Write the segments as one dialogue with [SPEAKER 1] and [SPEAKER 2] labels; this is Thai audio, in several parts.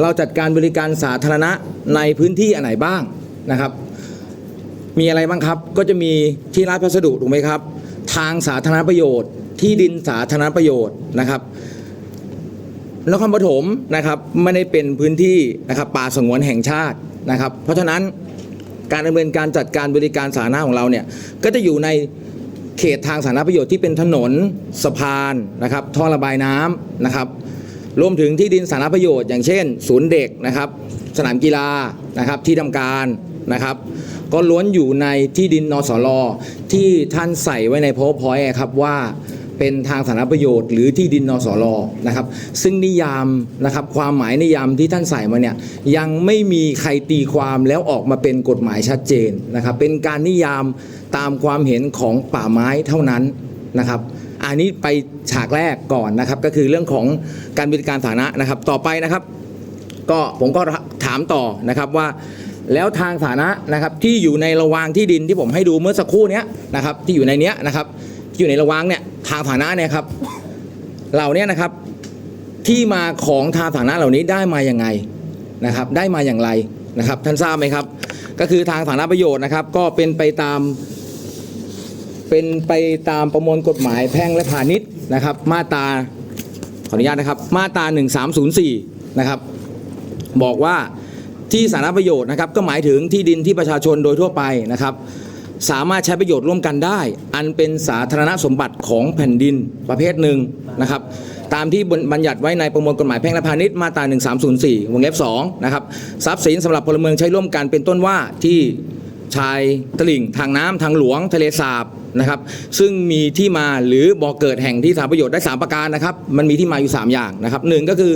[SPEAKER 1] เราจัดการบริการสาธารณะในพื้นที่อันไหนบ้างนะครับ มีอะไรบ้างครับก็จะมีที่ราชพัสดุถูกไหมครับ ทางสาธารณประโยชน์ ที่ดินสาธารณประโยชน์นะครับนครปฐมนะครับไม่ได้เป็นพื้นที่นะครับป่าสงวนแห่งชาตินะครับ เพราะฉะนั้นการดำเนินการจัดการบริการสาธารณะของเราเนี่ยก็จะอยู่ในเขตทางสาธารณประโยชน์ที่เป็นถนนสะพานนะครับท่อระบายน้ำนะครับ รวมถึงที่ดินสาธารณประโยชน์ อย่างเช่น ศูนย์เด็กนะครับ สนามกีฬานะครับที่ทำการนะครับก็ล้วนอยู่ในที่ดินนสลที่ท่านใส่ไว้ใน powerpoint ครับว่าเป็นทางสาธารณประโยชน์ หรือที่ดินนสลนะครับ ซึ่งนิยามนะครับความหมายนิยามที่ท่านใส่มาเนี่ยยังไม่มีใครตีความแล้วออกมาเป็นกฎหมายชัดเจนนะครับ เป็นการนิยามตามความเห็นของป่าไม้เท่านั้นนะครับ อันนี้ไปฉากแรกก่อนนะครับ ก็คือเรื่องของการบริการสาธารณะนะครับ ต่อไปนะครับ ก็ผมก็ถามต่อนะครับว่า แล้วทางสาธารณะนะครับที่อยู่ในระวางที่ดินที่ผมให้ดูเมื่อสักครู่นี้นะครับที่อยู่ในเนี้ยนะครับที่อยู่ในระวางเนี่ยทางสาธารณะเนี่ยครับเหล่านี้นะครับที่มาของทางสาธารณะเหล่านี้ได้มาอย่างไงนะครับได้มาอย่างไรนะครับท่านทราบไหมครับ ก็คือทางสาธารณประโยชน์นะครับ ก็เป็นไปตาม เป็นไปตามประมวลกฎหมายแพ่งและพาณิชย์นะครับ มาตราขออนุญาตนะครับ มาตรา1304นะครับ บอกว่าที่สาธารณประโยชน์นะครับ ก็หมายถึงที่ดินที่ประชาชนโดยทั่วไปนะครับ สามารถใช้ประโยชน์ร่วมกันได้ อันเป็นสาธารณสมบัติของแผ่นดินประเภทหนึ่งนะครับตามที่บัญญัติไว้ในประมวลกฎหมายแพ่งและพาณิชย์มาตรา 1304 วงเล็บ2นะครับ ทรัพย์สินสำหรับพลเมืองใช้ร่วมกันเป็นต้นว่าที่ ชายตลิ่งทางน้ำทางหลวงทะเลสาบนะครับ ซึ่งมีที่มาหรือบ่อเกิดแห่งที่สารประโยชน์ได้ 3 ประการนะครับ มันมีที่มาอยู่ 3 อย่างนะครับหนึ่งก็คือ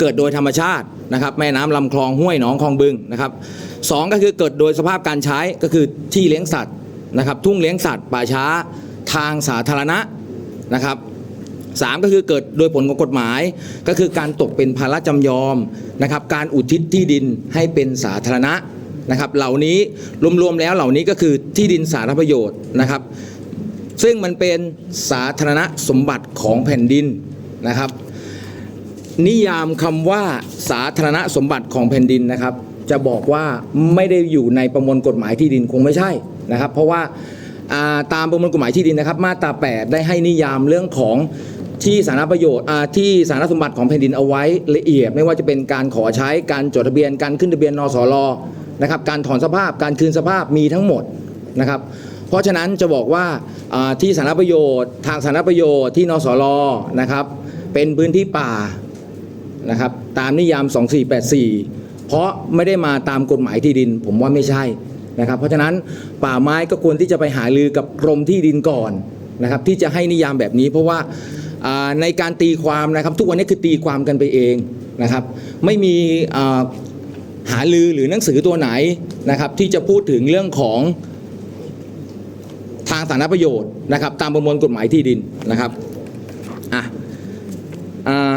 [SPEAKER 1] เกิดโดยธรรมชาตินะครับ แม่น้ำลำคลองห้วยหนองคลองบึงนะครับสองก็คือเกิดโดยสภาพการใช้ก็คือที่เลี้ยงสัตว์นะครับ ทุ่งเลี้ยงสัตว์ป่าช้าทางสาธารณะนะครับสามก็คือเกิดโดยผลของกฎหมาย ก็คือการตกเป็นภาระจำยอมนะครับ การอุทิศที่ดินให้เป็นสาธารณะ นะครับเหล่านี้รวมๆแล้วเหล่านี้ก็คือที่ดินสาธารณประโยชน์นะครับ ซึ่งมันเป็นสาธารณสมบัติของแผ่นดินนะครับ นิยามคำว่าสาธารณสมบัติของแผ่นดินนะครับ จะบอกว่าไม่ได้อยู่ในประมวลกฎหมายที่ดินคงไม่ใช่นะครับ เพราะว่าตามประมวลกฎหมายที่ดินนะครับ มาตรา 8 ได้ให้นิยามเรื่องของที่สาธารณประโยชน์ที่สาธารณสมบัติของแผ่นดินเอาไว้ละเอียด ไม่ว่าจะเป็นการขอใช้การจดทะเบียนการขึ้นทะเบียนนสล นะครับการถอนสภาพการคืนสภาพมีทั้งหมดนะครับเพราะฉะนั้นจะบอกว่าที่สารประโยชน์ ทางสารประโยชน์ที่นสลนะครับเป็นพื้นที่ป่านะครับตามนิยาม 2484 เพราะไม่ได้มาตามกฎหมายที่ดิน ผมว่าไม่ใช่นะครับเพราะฉะนั้นป่าไม้ก็ควรที่จะไปหาลือกับกรมที่ดินก่อนนะครับที่จะให้นิยามแบบนี้เพราะว่าในการตีความนะครับทุกวันนี้คือตีความกันไปเองนะครับไม่มี หาลือหรือหนังสือตัวไหนนะครับ ที่จะพูดถึงเรื่องของทางสาธารณประโยชน์นะครับ ตามประมวลกฎหมายที่ดินนะครับอะอ่า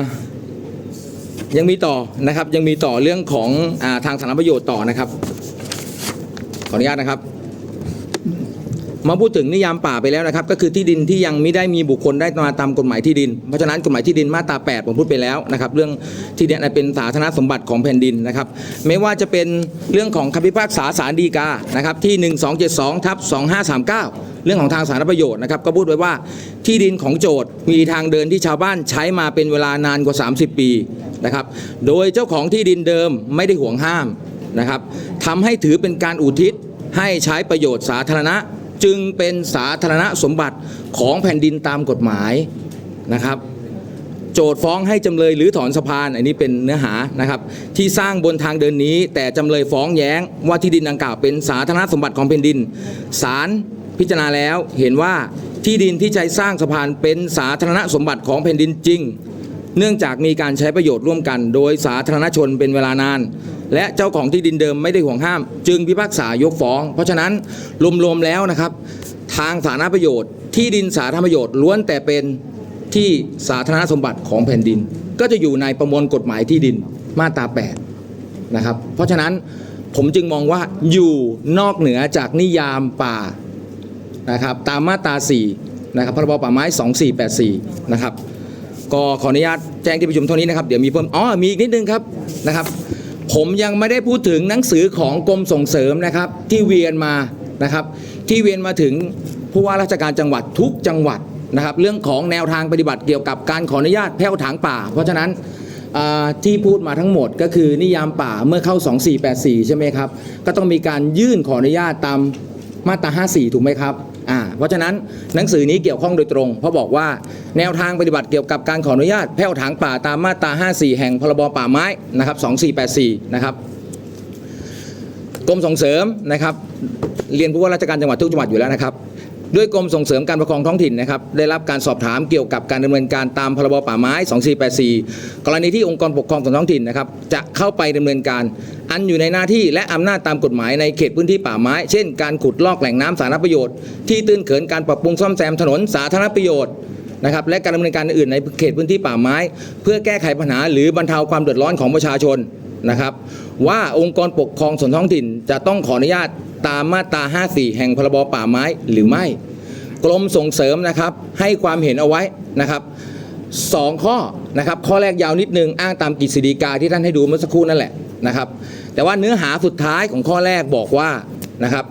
[SPEAKER 1] ยังมีต่อนะครับยังมีต่อเรื่องของอทางสาธารณประโยชน์ต่อนะครับขออนุญาตนะครับ มาพูดถึงนิยามป่าไปแล้วนะครับ ก็คือที่ดินที่ยังไม่ได้มีบุคคลได้มาตามกฎหมายที่ดิน เพราะฉะนั้นกฎหมายที่ดินมาตรา 8 ผมพูดไปแล้วนะครับ เรื่องที่ดินเป็นสาธารณสมบัติของแผ่นดินนะครับ ไม่ว่าจะเป็นเรื่องของคำพิพากษาศาลฎีกานะครับที่ 1272ทับ2539 เรื่องของทางสาธารณประโยชน์นะครับก็พูดไว้ว่าที่ดินของโจทย์มีทางเดินที่ชาวบ้านใช้มาเป็นเวลานานกว่า 30 ปีนะครับโดยเจ้าของที่ดินเดิมไม่ได้ห่วงห้ามนะครับทำให้ถือเป็นการอุทิศให้ใช้ประโยชน์สาธารณะ จึงเป็นสาธารณสมบัติของแผ่นดินตามกฎหมายนะครับโจทฟ้องให้จำเลยหรือถอนสะพาน อันนี้เป็นเนื้อหานะครับ ที่สร้างบนทางเดินนี้ แต่จำเลยฟ้องแย้งว่าที่ดินดังกล่าวเป็นสาธารณสมบัติของแผ่นดินศาลพิจารณาแล้วเห็นว่าที่ดินที่ใช้สร้างสะพานเป็นสาธารณสมบัติของแผ่นดินจริง เนื่องจากมีการใช้ประโยชน์ร่วมกัน โดยสาธารณชนเป็นเวลานาน และเจ้าของที่ดินเดิมไม่ได้ห่วงห้าม จึงพิพากษายกฟ้อง เพราะฉะนั้นรวมๆแล้วนะครับ ทางสาธารณประโยชน์ ที่ดินสาธารณประโยชน์ล้วนแต่เป็นที่สาธารณสมบัติของแผ่นดิน ก็จะอยู่ในประมวลกฎหมายที่ดินมาตรา 8 นะครับ เพราะฉะนั้นผมจึงมองว่าอยู่นอกเหนือจากนิยามป่านะครับตามมาตรา 4 นะครับพรบป่าไม้ 2484 นะครับ ก็ขออนุญาตแจ้งที่ประชุมเท่านี้นะครับ เดี๋ยวมีเพิ่มอ๋อมีอีกนิดนึงครับนะครับ ผมยังไม่ได้พูดถึงหนังสือของกรมส่งเสริมนะครับ ที่เวียนมานะครับ ที่เวียนมาถึงผู้ว่าราชการจังหวัดทุกจังหวัดนะครับ เรื่องของแนวทางปฏิบัติเกี่ยวกับการขออนุญาตแพ่วถางป่า เพราะฉะนั้นที่พูดมาทั้งหมดก็คือนิยามป่าเมื่อเข้า 2484 ใช่ไหมครับ ก็ต้องมีการยื่นขออนุญาตตามมาตรา 54 ถูกไหมครับ อ่าเพราะฉะนั้นหนังสือนี้เกี่ยวข้องโดยตรง เพราะบอกว่าแนวทางปฏิบัติเกี่ยวกับการขออนุญาตแพ่วถางป่าตามมาตรา 54 แห่งพรบป่าไม้นะครับ2484 นะครับกรมส่งเสริมนะครับเรียนผู้ว่าราชการจังหวัดทุกจังหวัดอยู่แล้วนะครับ ด้วยกรมส่งเสริมการปกครองท้องถิ่นนะครับได้รับการสอบถามเกี่ยวกับการดำเนินการตามพรบป่าไม้ 2484 กรณีที่องค์กรปกครองส่วนท้องถิ่นนะครับจะเข้าไปดำเนินการ อันอยู่ในหน้าที่และอำนาจตามกฎหมายในเขตพื้นที่ป่าไม้ เช่น การขุดลอกแหล่งน้ำสาธารณประโยชน์ ที่ตื้นเขินการปรับปรุงซ่อมแซมถนนสาธารณประโยชน์นะครับและการดำเนินการอื่นในเขตพื้นที่ป่าไม้ เพื่อแก้ไขปัญหาหรือบรรเทาความเดือดร้อนของประชาชน นะครับ ว่าองค์กรปกครองส่วนท้องถิ่น จะต้องขออนุญาตตามมาตรา 54 แห่งพรบป่าไม้หรือไม่ กรมส่งเสริมนะครับให้ความเห็นเอาไว้นะครับสองข้อนะครับข้อแรกยาวนิดนึงอ้างตามกฤษฎีกาที่ท่านให้ดูเมื่อสักครู่นั่นแหละนะครับ แต่ว่าเนื้อหาสุดท้ายของข้อแรกบอกว่านะครับ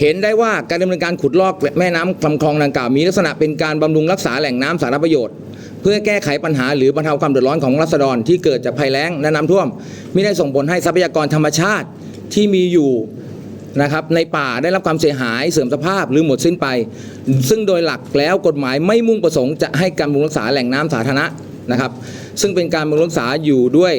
[SPEAKER 1] เห็นได้ว่าการดำเนินการขุดลอกแม่น้ำลำคลองดังกล่าวมีลักษณะเป็นการบำรุงรักษาแหล่งน้ำสาธารณประโยชน์ เพื่อแก้ไขปัญหาหรือบรรเทาความเดือดร้อนของรัษฎรที่เกิดจากภัยแล้งและน้ำท่วมไม่ได้ส่งผลให้ทรัพยากรธรรมชาติที่มีอยู่นะครับในป่าได้รับความเสียหายเสื่อมสภาพหรือหมดสิ้นไป ซึ่งโดยหลักแล้วกฎหมายไม่มุ่งประสงค์จะให้การบำรุงรักษาแหล่งน้ำสาธารณะนะครับ ซึ่งเป็นการบำรุงรักษาอยู่ด้วย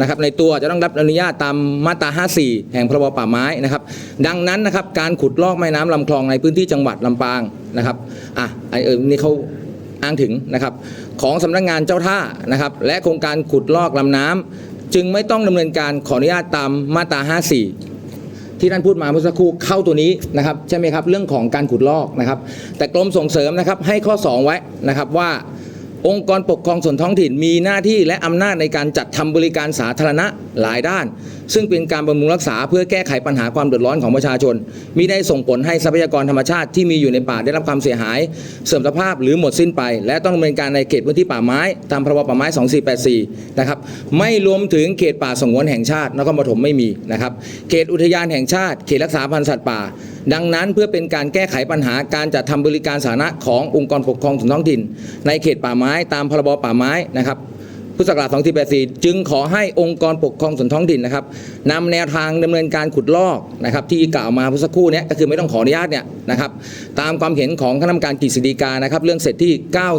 [SPEAKER 1] นะครับในตัวจะต้องรับอนุญาตตามมาตรา 54 แห่งพรบป่าไม้นะครับ ดังนั้นนะครับการขุดลอกแม่น้ำลำคลองในพื้นที่จังหวัดลำปางนะครับอะไอเออนี่เขาอ้างถึงนะครับของสำนักงานเจ้าท่านะครับ และโครงการขุดลอกลำน้ำจึงไม่ต้องดำเนินการขออนุญาตตามมาตรา 54ที่ท่านพูดมาเมื่อสักครู่เข้าตัวนี้นะครับใช่ไหมครับเรื่องของการขุดลอกนะครับ แต่กรมส่งเสริมนะครับให้ข้อ 2 ไว้นะครับว่า องค์กรปกครองส่วนท้องถิ่นมีหน้าที่และอำนาจในการจัดทำบริการสาธารณะหลายด้าน ซึ่งเป็นการบำรุงรักษาเพื่อแก้ไขปัญหาความเดือดร้อนของประชาชนมิได้ส่งผลให้ทรัพยากรธรรมชาติที่มีอยู่ในป่าได้รับความเสียหาย เสื่อมสภาพหรือหมดสิ้นไป และต้องดำเนินการในเขตพื้นที่ป่าไม้ตามพรบป่าไม้ 2484 นะครับ ไม่รวมถึงเขตป่าสงวนแห่งชาตินครปฐมไม่มีนะครับ เขตอุทยานแห่งชาติเขตรักษาพันธุ์สัตว์ป่า ดังนั้นเพื่อเป็นการแก้ไขปัญหาการจัดทำบริการสาธารณะขององค์กรปกครองส่วนท้องถิ่น ในเขตป่าไม้ตามพรบป่าไม้นะครับ พุทธศักราช2484 จึงขอให้องค์กรปกครองส่วนท้องถิ่นนะครับนำแนวทางดำเนินการขุดลอกนะครับที่กล่าวมาเมื่อสักครู่นี้ก็คือไม่ต้องขออนุญาตเนี่ยนะครับตามความเห็นของคณะกรรมการกฤษฎีกานะครับเรื่องเสร็จที่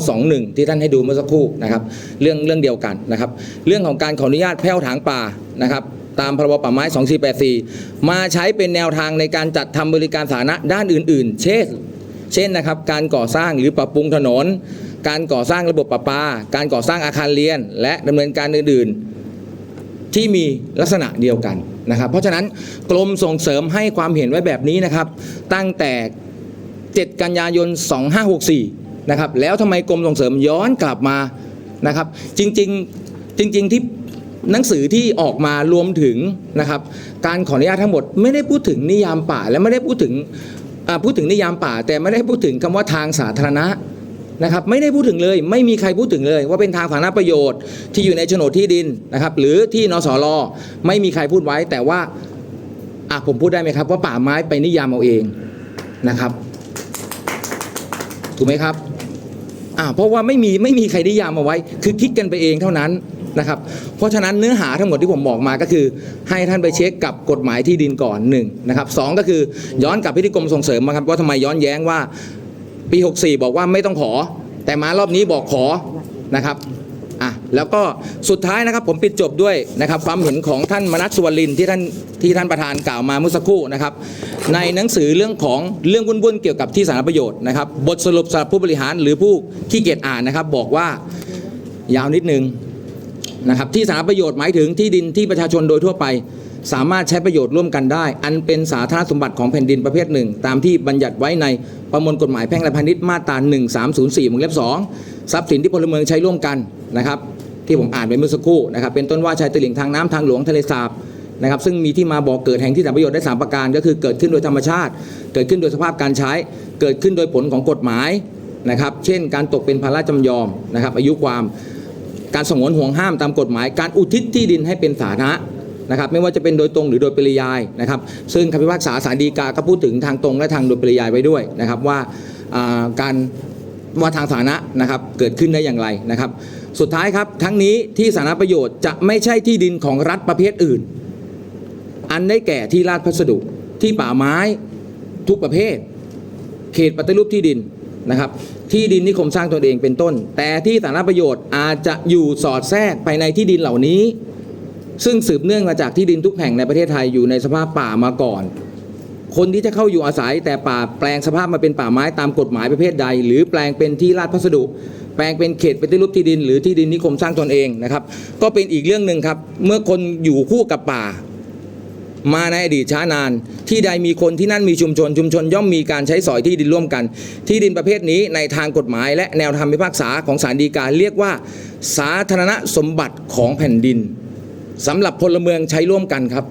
[SPEAKER 1] 921 ที่ท่านให้ดูเมื่อสักครู่นะครับเรื่องเรื่องเดียวกันนะครับเรื่องของการขออนุญาตแพ่วถางป่านะครับตามพรบป่าไม้ 2484 มาใช้เป็นแนวทางในการจัดทำบริการสาธารณะด้านอื่น ๆ เช่น เช่นนะครับการก่อสร้างหรือปรับปรุงถนน การก่อสร้างระบบประปา การก่อสร้างอาคารเรียน และดำเนินการอื่นๆ ที่มีลักษณะเดียวกันนะครับ เพราะฉะนั้นกรมส่งเสริมให้ความเห็นไว้แบบนี้นะครับ ตั้งแต่ 7 กันยายน 2564 นะครับ แล้วทำไมกรมส่งเสริมย้อนกลับมานะครับ จริงๆจริง ๆที่หนังสือที่ออกมารวมถึงนะครับ การขออนุญาตทั้งหมดไม่ได้พูดถึงนิยามป่าและไม่ได้พูดถึงพูดถึงนิยามป่า แต่ไม่ได้พูดถึงคำว่าทางสาธารณะ นะครับไม่ได้พูดถึงเลย ไม่มีใครพูดถึงเลย ว่าเป็นทางสาธารณประโยชน์ที่อยู่ในโฉนดที่ดินนะครับ หรือที่นสรไม่มีใครพูดไว้ แต่ว่าอะผมพูดได้ไหมครับ ว่าป่าไม้ไปนิยามเอาเองนะครับ ถูกไหมครับอ่าเพราะว่าไม่มีไม่มีใครนิยามเอาไว้ คือคิดกันไปเองเท่านั้นนะครับ เพราะฉะนั้นเนื้อหาทั้งหมดที่ผมบอกมาก็คือ ให้ท่านไปเช็คกับกฎหมายที่ดินก่อนหนึ่งนะครับสองก็คือย้อนกลับพิธีกรมส่งเสริมมาครับว่าทำไมย้อนแย้งว่า ปี 64 บอกว่าไม่ต้องขอ แต่มารอบนี้บอกขอนะครับอะแล้วก็สุดท้ายนะครับผมปิดจบด้วยนะครับความเห็นของท่านมนัสสุวรรณลินที่ท่านที่ท่านประธานกล่าวมาเมื่อสักครู่นะครับในหนังสือเรื่องของเรื่องวุ่นๆเกี่ยวกับที่สาธารณประโยชน์นะครับบทสรุปสำหรับผู้บริหารหรือผู้ขี้เกียจอ่านนะครับ บอกว่ายาวนิดนึงนะครับที่สาธารณประโยชน์หมายถึงที่ดินที่ประชาชนโดยทั่วไป สามารถใช้ประโยชน์ร่วมกันได้ อันเป็นสาธารณสมบัติของแผ่นดินประเภทหนึ่ง ตามที่บัญญัติไว้ในประมวลกฎหมายแพ่งและพาณิชย์มาตรา1304วงเล็บ2ทรัพย์สินที่พลเมืองใช้ร่วมกันนะครับที่ผมอ่านไปเมื่อสักครู่นะครับเป็นต้นว่าชายตลิ่งทางน้ำทางหลวงทะเลสาบนะครับซึ่งมีที่มาบอกเกิดแห่งที่สาธารณประโยชน์ได้สามประการ ก็คือเกิดขึ้นโดยธรรมชาติ เกิดขึ้นโดยสภาพการใช้ เกิดขึ้นโดยผลของกฎหมายนะครับเช่น การตกเป็นภาระจำยอมนะครับอายุความการสงวนห่วงห้ามตามกฎหมาย การอุทิศที่ดินให้เป็นสาธารณะ นะครับไม่ว่าจะเป็นโดยตรงหรือโดยปริยายนะครับ ซึ่งคำพิพากษาศาลฎีกาก็พูดถึงทางตรงและทางโดยปริยายไว้ด้วยนะครับว่าการว่าทางสาธารณะนะครับเกิดขึ้นได้อย่างไรนะครับ สุดท้ายครับทั้งนี้ที่สาธารณประโยชน์จะไม่ใช่ที่ดินของรัฐประเภทอื่น อันได้แก่ที่ราชพัสดุที่ป่าไม้ทุกประเภท เขตปฏิรูปที่ดินนะครับ ที่ดินนิคมสร้างตนเองเป็นต้น แต่ที่สาธารณประโยชน์อาจจะอยู่สอดแทรกภายในที่ดินเหล่านี้ ซึ่งสืบเนื่องมาจากที่ดินทุกแห่งในประเทศไทยอยู่ในสภาพป่ามาก่อน คนที่จะเข้าอยู่อาศัยแต่ป่าแปลงสภาพมาเป็นป่าไม้ตามกฎหมายประเภทใด หรือแปลงเป็นที่ราชพัสดุ แปลงเป็นเขตปฏิรูปที่ดิน หรือที่ดินนิคมสร้างตนเองนะครับ ก็เป็นอีกเรื่องหนึ่งครับ เมื่อคนอยู่คู่กับป่า มาในอดีตช้านาน ที่ใดมีคนที่นั่นมีชุมชนชุมชนย่อมมีการใช้สอยที่ดินร่วมกัน ที่ดินประเภทนี้ในทางกฎหมาย และแนวธรรมพิพากษาของศาลฎีกาเรียกว่า สาธารณสมบัติของแผ่นดิน สำหรับพลเมืองใช้ร่วมกันครับ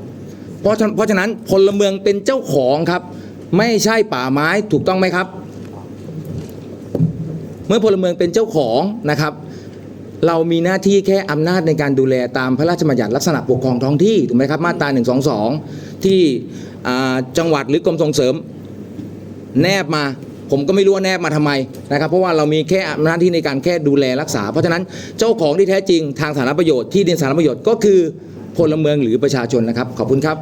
[SPEAKER 1] เพราะเพราะฉะนั้นพลเมืองเป็นเจ้าของครับ ไม่ใช่ป่าไม้ถูกต้องไหมครับ เมื่อพลเมืองเป็นเจ้าของนะครับ เรามีหน้าที่แค่อำนาจในการดูแลตามพระราชบัญญัติลักษณะปกครองท้องที่ถูกไหมครับมาตรา1นึที่อ่จังหวัดหรือกรมส่งเสริม แนบมา ผมก็ไม่รู้ว่าแนบมาทำไมนะครับ เพราะว่าเรามีแค่หน้าที่ในการแค่ดูแลรักษา เพราะฉะนั้นเจ้าของที่แท้จริงทางสาธารณประโยชน์ที่ดินสาธารณประโยชน์ก็คือพลเมืองหรือประชาชนนะครับ ขอบคุณครับ